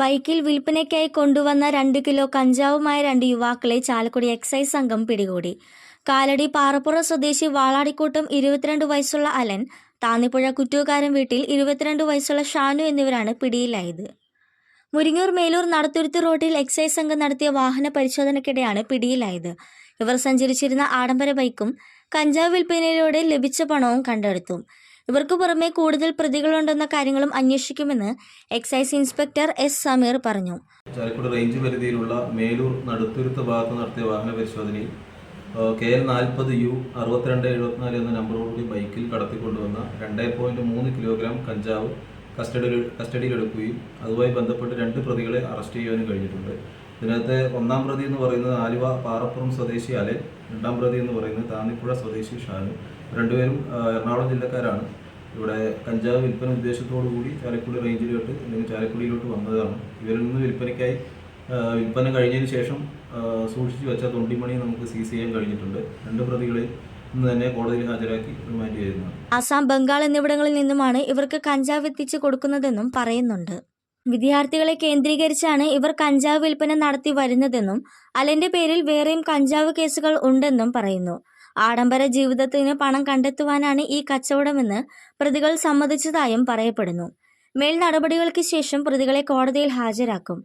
ബൈക്കിൽ വിൽപ്പനയ്ക്കായി കൊണ്ടുവന്ന രണ്ട് കിലോ കഞ്ചാവുമായ രണ്ട് യുവാക്കളെ ചാലക്കുടി എക്സൈസ് സംഘം പിടികൂടി. കാലടി പാറപ്പുറ സ്വദേശി വാളാടിക്കൂട്ടം ഇരുപത്തിരണ്ട് വയസ്സുള്ള അലൻ താന്നിപ്പുഴ കുറ്റൂക്കാരൻ വീട്ടിൽ ഇരുപത്തിരണ്ട് വയസ്സുള്ള ഷാനു എന്നിവരാണ് പിടിയിലായത്. മുരിങ്ങൂർ മേലൂർ നടത്തുരുത്ത് റോഡിൽ എക്സൈസ് സംഘം നടത്തിയ വാഹന പരിശോധനയ്ക്കിടെയാണ് പിടിയിലായത്. ഇവർ സഞ്ചരിച്ചിരുന്ന ആഡംബര ബൈക്കും കഞ്ചാവ് വിൽപ്പനയിലൂടെ ലഭിച്ച പണവും കണ്ടെടുത്തു. ഇവർക്ക് പുറമെ കൂടുതൽ പ്രതികളുണ്ടെന്ന കാര്യങ്ങളും അന്വേഷിക്കുമെന്ന് എക്സൈസ് ഇൻസ്പെക്ടർ എസ് സമീർ പറഞ്ഞു. ചാലക്കുടി റേഞ്ച് പരിധിയിലുള്ള മേലൂർ നടുത്തുരുത്ത് ഭാഗത്ത് നടത്തിയ വാഹന പരിശോധനയിൽ കെ എൽ നാൽപ്പത് യു അറുപത്തിരണ്ട് എഴുപത്തിനാല് എന്ന നമ്പറോടുകൂടി ബൈക്കിൽ കടത്തിക്കൊണ്ടുവന്ന രണ്ട് പോയിന്റ് മൂന്ന് കിലോഗ്രാം കഞ്ചാവ് കസ്റ്റഡിയിൽ കസ്റ്റഡിയിലെടുക്കുകയും അതുമായി ബന്ധപ്പെട്ട് രണ്ട് പ്രതികളെ അറസ്റ്റ് ചെയ്യാനും കഴിഞ്ഞിട്ടുണ്ട്. ഇതിനകത്ത് ഒന്നാം പ്രതി എന്ന് പറയുന്നത് ആലുവ പാറപ്പുറം സ്വദേശി അലൻ രണ്ടാം പ്രതി എന്ന് പറയുന്നത് താന്നിപ്പുഴ സ്വദേശി ഷാനു. രണ്ടുപേരും എറണാകുളം ജില്ലക്കാരാണ്. ഇവിടെ കഞ്ചാവ് വിൽപ്പന ഉദ്ദേശത്തോടു കൂടി ചാലക്കുടി റേഞ്ചിലോട്ട് അല്ലെങ്കിൽ ചാലക്കുടിയിലോട്ട് വന്നതാണ്. ഇവരിൽ നിന്ന് വിൽപ്പനയ്ക്കായി വിൽപ്പന കഴിഞ്ഞതിന് ശേഷം സൂക്ഷിച്ചു വെച്ച തൊണ്ടിമണി നമുക്ക് സീസ് ചെയ്യാൻ കഴിഞ്ഞിട്ടുണ്ട്. രണ്ട് പ്രതികളെ ഇന്ന് തന്നെ കോടതിയിൽ ഹാജരാക്കി റിമാൻഡ് ആസാം ബംഗാൾ എന്നിവിടങ്ങളിൽ നിന്നുമാണ് ഇവർക്ക് കഞ്ചാവ് എത്തിച്ചു കൊടുക്കുന്നതെന്നും പറയുന്നുണ്ട്. വിദ്യാർത്ഥികളെ കേന്ദ്രീകരിച്ചാണ് ഇവർ കഞ്ചാവ് വിൽപ്പന നടത്തി വരുന്നതെന്നും അലന്റെ പേരിൽ വേറെയും കഞ്ചാവ് കേസുകൾ ഉണ്ടെന്നും പറയുന്നു. ആഡംബര ജീവിതത്തിന് പണം കണ്ടെത്തുവാനാണ് ഈ കച്ചവടമെന്ന് പ്രതികൾ സമ്മതിച്ചതായും പറയപ്പെടുന്നു. മേൽ നടപടികൾക്ക് ശേഷം പ്രതികളെ കോടതിയിൽ ഹാജരാക്കും.